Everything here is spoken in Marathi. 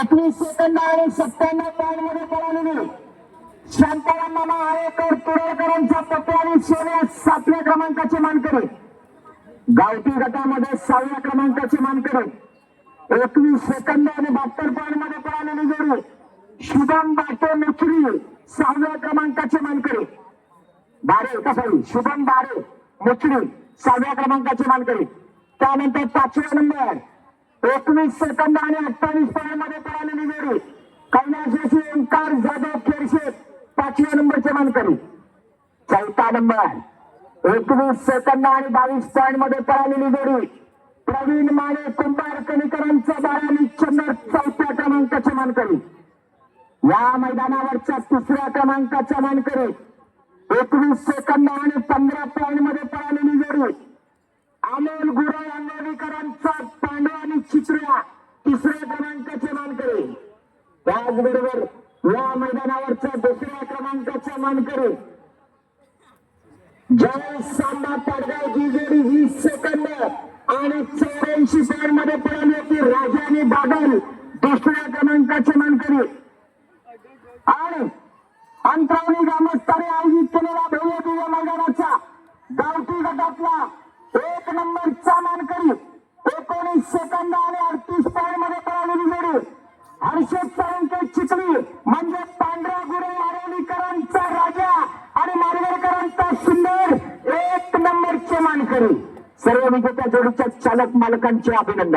एकवीस सेकंद आणि सत्त्याण्णव पॉईंटमध्ये पळालेली शांताराम मामा आळेकर तुरळकरांचा पत्र आणि सोन्या सातव्या क्रमांकाचे मानकरी. गावठी गटामध्ये सहाव्या क्रमांकाचे मानकरी. एकवीस सेकंद आणि बहात्तर पॉईंटमध्ये पळालेली जोडी. शुभम बाटे मुचरी सहाव्या क्रमांकाचे मानकरी. बारे का सॉरी शुभम बारे मुचडी सहाव्या क्रमांकाचे मानकरी. त्यानंतर पाचव्या नंबर. एकवीस सेकंद आणि अठ्ठावीस पॉईंटमध्ये पळालेली जोडी कैलासाची ओंकार जाधव खेरशेत पाचव्या नंबरचे मानकरी. चौथा नंबर. एकवीस सेकंद आणि बावीस पॉईंटमध्ये पळालेली जोडी प्रवीण माने कुंभार कणीकरांचा बारावी चंद्र चौथ्या क्रमांकाचे मानकरी. या मैदानावरच्या तिसऱ्या क्रमांकाचा मानकरी. एकवीस सेकंद आणि पंधरा पॉईंटमध्ये पळालेली जोडी आणि तिसऱ्या क्रमांकाचे मानकरी. त्याचबरोबर या मैदानावरच्या दुसऱ्या क्रमांकाचा मानकरी. जय सांबा पाडगाव ही वीस सेकंद आणि चौऱ्याऐंशी पॉईंटमध्ये पळाली होती. राजाने बागल दुसऱ्या क्रमांकाचे मानकरी. आणि अंतरावणी ग्रामस्थाने आयोजित केलेला भव्य दिव्य मैदानाचा गावठी गटातला एक नंबरचा मानकरी एकोणीस सेकंद आणि अडतीस पॉईंटमध्ये पळालेली जोडी हर्षद साळुंके चिखली म्हणजे पांढऱ्या गुरु आरोलीकरांचा राजा आणि मारवेकरांचा सुंदर एक नंबरचे मानकरी. सर्व विजेत्या जोडीच्या चालक मालकांचे अभिनंदन.